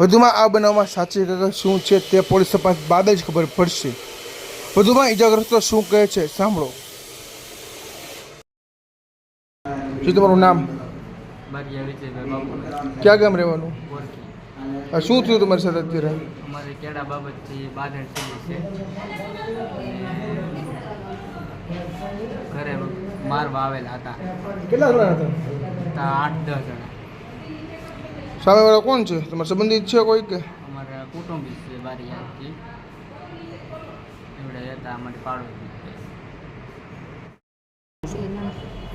વધુમાં આ બનાવમાં સાચી હકીકત શું છે તે પોલીસ તપાસ બાદ જ ખબર પડશે. વધુમાં ઈજાગ્રસ્તો શું કહે છે સાંભળો. શું તમારું નામ? ક્યાં ગામ રહેવાનું? શું થયું તમારી સાથે અત્યારે? અમારે કેળા બાબતથી બાંધણ થઈ છે. ઘરે મારવા આવેલા હતા. કેટલા જણા હતા આઠ દસ જણા. સામેવાળા કોણ છે? તમારા સંબંધિત છે કોઈ કે? અમારા કુટુંબી છે બારિયાથી એવડે હતા અમારે પાડોશી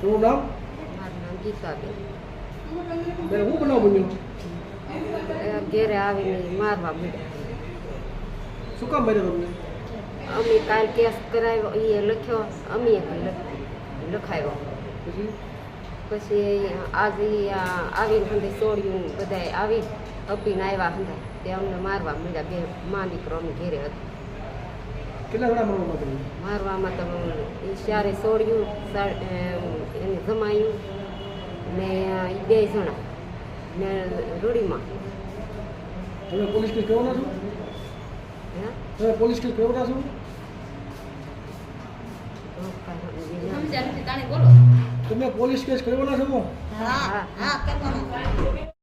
શું નામ? મારું નામ ગીતાબેન બેન. હું બનાવ બન્યો? ઘેરે આવીને મારવા મળ્યા. શું કામ તમને? અમે કાલ કેસ કરાવ્યો એ લખ્યો અમે લખાયો. પછી? પછી આજે આવીને હંધે સોડ્યું બધાય આવી અપીને આવ્યા હંધે. તે અમને મારવા મળ્યા બે મા દીકરો અમે ઘેરે હતા. મારવામાં તો એ શારે સોડ્યું સા- એમ, એને જમાયું ને બે જણા ને રૂડીમાં. તમે પોલીસ કેવો કરવાના છો? હે? તમે પોલીસ કેવો કરવાના છો? કાંઈ તમે પોલીસ કેસ કરવાના છો હા હા